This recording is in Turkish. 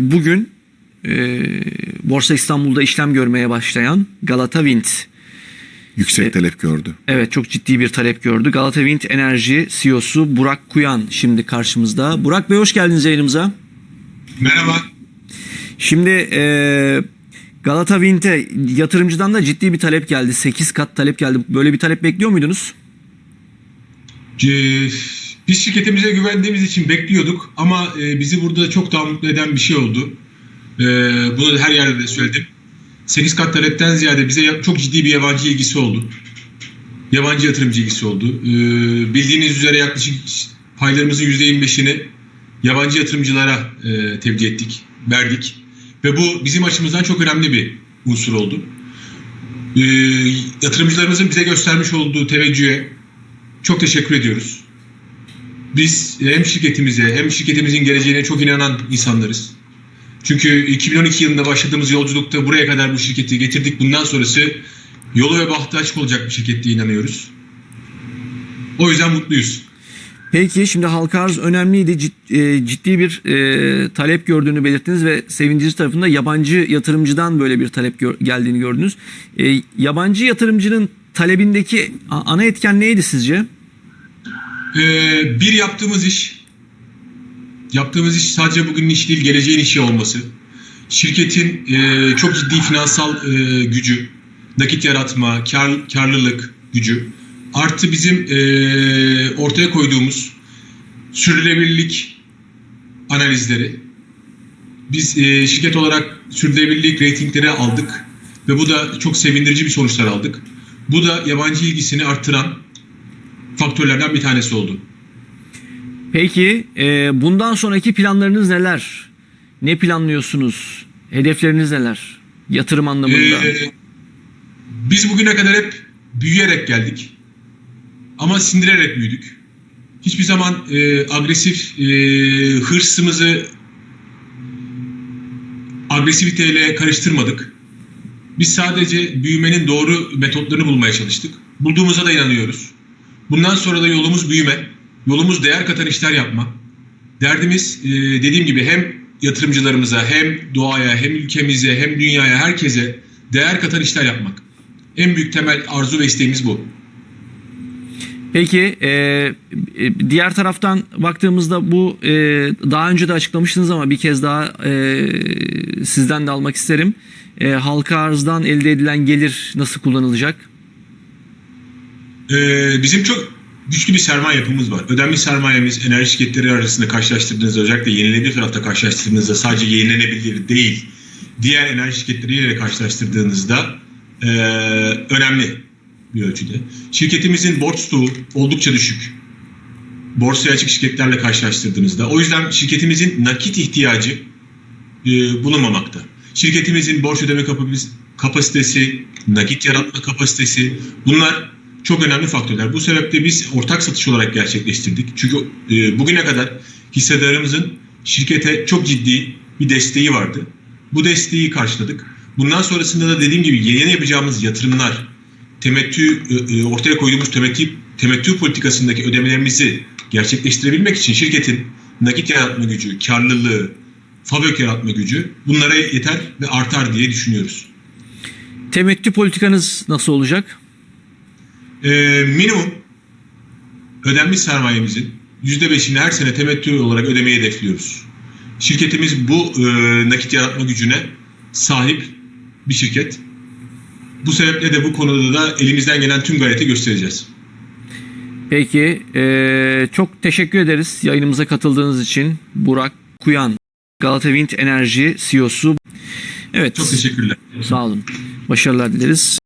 Bugün e, Borsa İstanbul'da işlem görmeye başlayan Galata Wind Yüksek talep gördü. Evet çok ciddi bir talep gördü. Galata Wind Enerji CEO'su Burak Kuyan şimdi karşımızda. Burak Bey hoş geldiniz yayınımıza. Merhaba. Şimdi e, Galata Wind'e yatırımcıdan da ciddi bir talep geldi. 8 kat talep geldi. Böyle bir talep bekliyor muydunuz? Biz şirketimize güvendiğimiz için bekliyorduk ama e, bizi burada çok daha mutlu eden bir şey oldu. Ee, Bunu her yerde de söyledim. 8 kat talepten ziyade bize çok ciddi bir yabancı ilgisi oldu. Yabancı yatırımcı ilgisi oldu. Ee, Bildiğiniz üzere yaklaşık paylarımızın %25'ini yabancı yatırımcılara e, tevdi ettik, verdik. Ve bu bizim açımızdan çok önemli bir unsur oldu. Ee, Yatırımcılarımızın bize göstermiş olduğu teveccühe çok teşekkür ediyoruz. Biz hem şirketimize hem şirketimizin geleceğine çok inanan insanlarız. Çünkü 2012 yılında başladığımız yolculukta buraya kadar bu şirketi getirdik. Bundan sonrası yolu ve bahtı açık olacak bir şirket inanıyoruz. O yüzden mutluyuz. Peki şimdi halka arz önemliydi. E, Ciddi bir e, talep gördüğünü belirttiniz ve sevinciniz tarafında yabancı yatırımcıdan böyle bir talep geldiğini gördünüz. E, yabancı yatırımcının talebindeki ana etken neydi sizce? Ee, bir yaptığımız iş, yaptığımız iş sadece bugünün işi değil, geleceğin işi olması. Şirketin e, çok ciddi finansal e, gücü, nakit yaratma, kar, karlılık gücü. Artı bizim e, ortaya koyduğumuz sürdürülebilirlik analizleri. Biz e, şirket olarak sürdürülebilirlik reytingleri aldık ve bu da çok sevindirici bir sonuçlar aldık. Bu da yabancı ilgisini arttıran faktörlerden bir tanesi oldu. Peki e, bundan sonraki planlarınız neler? Ne planlıyorsunuz? Hedefleriniz neler? Yatırım anlamında. Ee, biz bugüne kadar hep büyüyerek geldik. Ama sindirerek büyüdük. Hiçbir zaman e, agresif e, hırsımızı agresiviteyle karıştırmadık. Biz sadece büyümenin doğru metotlarını bulmaya çalıştık. Bulduğumuza da inanıyoruz. Bundan sonra da yolumuz büyüme, yolumuz değer katan işler yapma. Derdimiz e, dediğim gibi hem yatırımcılarımıza hem doğaya hem ülkemize hem dünyaya herkese değer katan işler yapmak. En büyük temel arzu ve isteğimiz bu. Peki e, e, diğer taraftan baktığımızda bu daha önce de açıklamıştınız ama bir kez daha sizden de almak isterim. Halka arzdan elde edilen gelir nasıl kullanılacak? Ee, bizim çok güçlü bir sermaye yapımız var. Ödenmiş sermayemiz enerji şirketleri arasında karşılaştırdığınızda özellikle yenilenebilir tarafta karşılaştırdığınızda sadece yenilenebilir değil diğer enerji şirketleriyle karşılaştırdığınızda ee, önemli bir ölçüde. Şirketimizin borç stoğu oldukça düşük. Borsaya açık şirketlerle karşılaştırdığınızda. O yüzden şirketimizin nakit ihtiyacı e, bulunmamakta. Şirketimizin borç ödeme kapasitesi, nakit yaratma kapasitesi bunlar çok önemli faktörler. Bu sebeple biz ortak satış olarak gerçekleştirdik. Çünkü e, bugüne kadar hissedarımızın şirkete çok ciddi bir desteği vardı. Bu desteği karşıladık. Bundan sonrasında da dediğim gibi yeni yapacağımız yatırımlar, temettü e, e, ortaya koyduğumuz temettü, temettü politikasındaki ödemelerimizi gerçekleştirebilmek için şirketin nakit yaratma gücü, karlılığı, fabrik yaratma gücü bunlara yeter ve artar diye düşünüyoruz. Temettü politikanız nasıl olacak? Ee, minimum ödenmiş sermayemizin %5'ini her sene temettü olarak ödemeyi hedefliyoruz. Şirketimiz bu e, nakit yaratma gücüne sahip bir şirket. Bu sebeple de bu konuda da elimizden gelen tüm gayreti göstereceğiz. Peki e, çok teşekkür ederiz yayınımıza katıldığınız için. Burak Kuyan, Galata Wind Enerji CEO'su. Evet Çok teşekkürler. sağ olun. Başarılar dileriz.